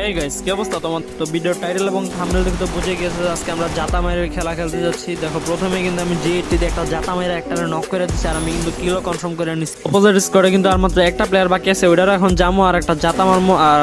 Hey guys কি অবস্থা? তোমার তো ভিডিও টাইটেল এবং থাম্বনেল দেখে তো বুঝে গেছে আজকে আমরা জাতা মায়ের খেলা খেলতে যাচ্ছি। দেখো, প্রথমে কিন্তু আমি জি এইটটি একটা জাতা মায়ের একটা নক করে দিচ্ছি আর আমি কিন্তু কিলো কনফার্ম করে নিচ্ছি অপোজিট স্কোরে কিন্তু আর মাত্র একটা প্লেয়ার বাকি আছে ওইটার এখন জামো আর একটা জাতা মারমো আর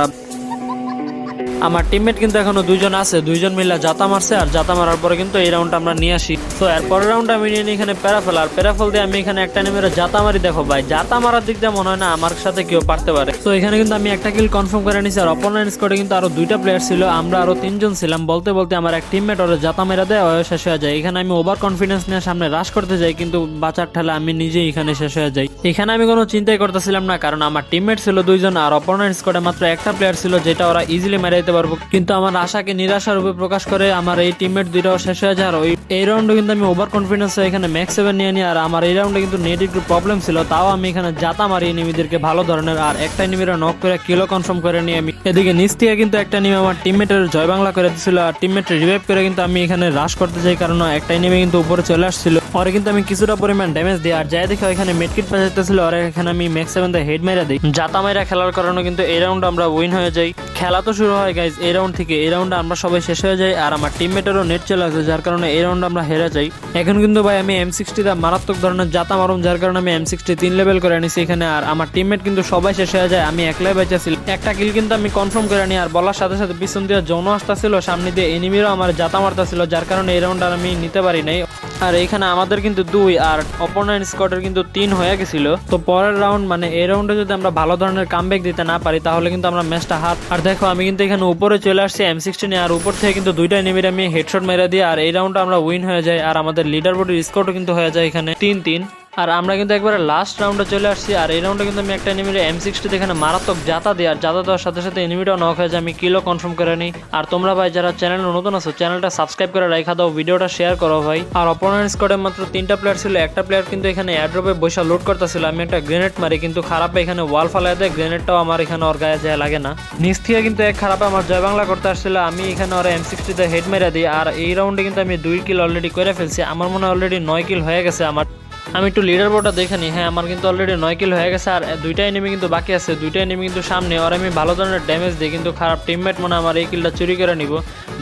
আমার টিমমেট কিন্তু এখনও দুইজন আছে। দুইজন মিলে জাতা মারছে আর জাতা মারার পরে কিন্তু এই রাউন্ড আমরা নিয়ে আসি। তো এর পরের রাউন্ড আমি নিয়ে এখানে প্যারাফেল, আর প্যারাফেল দিয়ে আমি এখানে একটা নেমে জাতা মারি দেখো ভাই। জাতা মারার দিক দিয়ে মনে হয় না আমার সাথে কেউ পারতে পারে। তো এখানে কিন্তু আমি একটা কিল কনফার্ম করে নিছি, আর অপোনেন্ট স্কোয়াডে কিন্তু আরও দুইটা প্লেয়ার ছিল, আমরা আরও তিনজন ছিলাম। বলতে বলতে আমার এক টিমমেট ওরা জাতা মেরা দেয় ও শেষ হয়ে যায়। এখানে আমি ওভার কনফিডেন্স নিয়ে সামনে রাশ করতে যাই, কিন্তু বাঁচার ঠেলা আমি নিজেই এখানে শেষ হয়ে যাই। এখানে আমি কোনো চিন্তাই করতেছিলাম না, কারণ আমার টিমমেট ছিল দুইজন, আর অপোনেন্ট স্কোয়াডে মাত্র একটা প্লেয়ার ছিল, যেটা ওরা ইজিলি মেরে দিতে পারব। কিন্তু আমার আশাকে নিরাশা রূপে প্রকাশ করে আমার এই টিমমেট দুইটাও শেষ হয়ে যায়, আর ওই এই রাউন্ডে কিন্তু আমি ওভার কনফিডেন্স এখানে ম্যাক্স সেভেন নিয়ে নিই আর আমার এই রাউন্ডে কিন্তু নেট একটু প্রবলেম ছিল, তাও আমি এখানে জাতা মারি এনিমিদেরকে ভালো ধরনের, আর একটা এনিমিরা নক করে কিলো কনফার্ম করে নিয়ে আমি এদিকে নিচ থেকে কিন্তু একটা এনিমি আমার টিমমেটের জয় বাংলা করে দিয়েছিল আর টিমমেট রিভাইভ করে কিন্তু আমি এখানে রাশ করতে চাই, কারণ একটা এনিমি কিন্তু উপরে চলে আসছিল। পরে কিন্তু আমি কিছুটা পরিমাণ ড্যামেজ দিই আর যাই দেখে এখানে মেডকিট পাঠাতেছিল আর এখানে আমি ম্যাক্স সেভেন দা হেড মেরা দিই। জাতা মাইরা খেলার কারণে কিন্তু এই রাউন্ড আমরা উইন হয়ে যাই। খেলা তো শুরু হয় গাইজ এই রাউন্ড থেকে, এই রাউন্ডে আমরা সবাই শেষ হয়ে যাই, আর আমার টিমমেটেরও নেট চলে আসে, যার কারণে এই রাউন্ড আমরা হেরে যাই। এখন কিন্তু ভাই আমি এম সিক্সটিতে মারাত্মক ধরনের জাতা মারুম, যার কারণে আমি এম সিক্সটি তিন লেভেল করে আনিছি এখানে, আর আমার টিমমেট কিন্তু সবাই শেষ হয়ে যায়, আমি একলাই বেঁচে ছিল একটা কিল কিন্তু আমি কনফার্ম করে নিই আর বলার সাথে সাথে পিছন দিয়ে যৌন আসতেছিল, সামনে দিয়ে এনিমিরও আমার জাতা মারতেছিল, যার কারণে এই রাউন্ড আর আমি নিতে পারি নাই। আর এখানে আমাদের কিন্তু দুই আর অপোনেন্ট স্কোয়াডের কিন্তু তিন হয়ে গেছিল। তো পরের রাউন্ড মানে এই রাউন্ডে যদি আমরা ভালো ধরনের কামব্যাক দিতে না পারি, তাহলে কিন্তু আমরা ম্যাচটা হাত আর দেখো, আমি কিন্তু এখানে উপরে চলে আসছি এম সিক্সটিন আর উপর থেকে কিন্তু দুইটা নেমির আমি হেডশট মেরে দিই, আর এই রাউন্ডটা আমরা উইন হয়ে যাই, আর আমাদের লিডার বোর্ডের স্কোরও কিন্তু হয়ে যায় এখানে তিন তিন। আর আমরা কিন্তু একবারে লাস্ট রাউন্ডে চলে আসছি, আর এই রাউন্ডে কিন্তু আমি একটা এনিমির এম সিক্সটি এখানে মারাত্মক জাতা দিই, আর জাতা দেওয়ার সাথে সাথে এনিমিটাও নক হয়ে যায়, আমি কিলো কনফার্ম করে নিই। আর তোমরা ভাই যারা চ্যানেল নতুন আছো চ্যানেলটা সাবস্ক্রাইব করে রাখা দাও ভিডিওটা শেয়ার করো ভাই। আর অপোনেন্ট স্কোয়াডে মাত্র তিনটা প্লেয়ার ছিল, একটা প্লেয়ার কিন্তু এখানে এয়ারড্রপে বসে লোড করতেছিল, আমি একটা গ্রেনেড মারি, কিন্তু খারাপে এখানে ওয়াল ফালায় দেয় গ্রেনেডটাও আমার এখানে ওর গায়ে যায়, লাগে না। নিচ থেকে কিন্তু এক খারাপে আমার জয় বাংলা করতে আসছিল, আমি এখানে ওরা এম সিক্সটিতে হেড মেরে দিই, আর এই রাউন্ডে কিন্তু আমি দুই কিল অলরেডি করে ফেলছি, আমার মনে হয় অলরেডি নয় কিল হয়ে গেছে আমার। আমি একটু লিডার বোর্ডটা দেখে নিই হ্যাঁ আমার কিন্তু অলরেডি নয় কিল হয়ে গেছে, আর দুইটা এনিমি কিন্তু বাকি আছে। দুইটা এনিমি কিন্তু সামনে, আর আমি ভালো ধরনের ড্যামেজ দিই, কিন্তু খারাপ টিমমেট মনে আমার এই কিলটা চুরি করে নিব।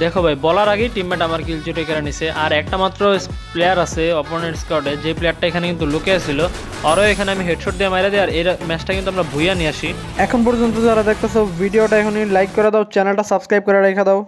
দেখো ভাই, বলার আগেই টিমমেট আমার কিল চুরি করে নিছে। আর একটা মাত্র প্লেয়ার আছে অপোনেন্ট স্কোয়াডে যে প্লেয়ারটা এখানে কিন্তু লুকিয়ে ছিল আরও এখানে আমি হেডশট দিয়ে মারা দিই, আর এই ম্যাচটা কিন্তু আমরা ভুইয়া নিয়ে আসি। এখন পর্যন্ত যারা দেখতেছো, ভিডিওটা এখনই লাইক করে দাও চ্যানেলটা সাবস্ক্রাইব করে রেখে দাও।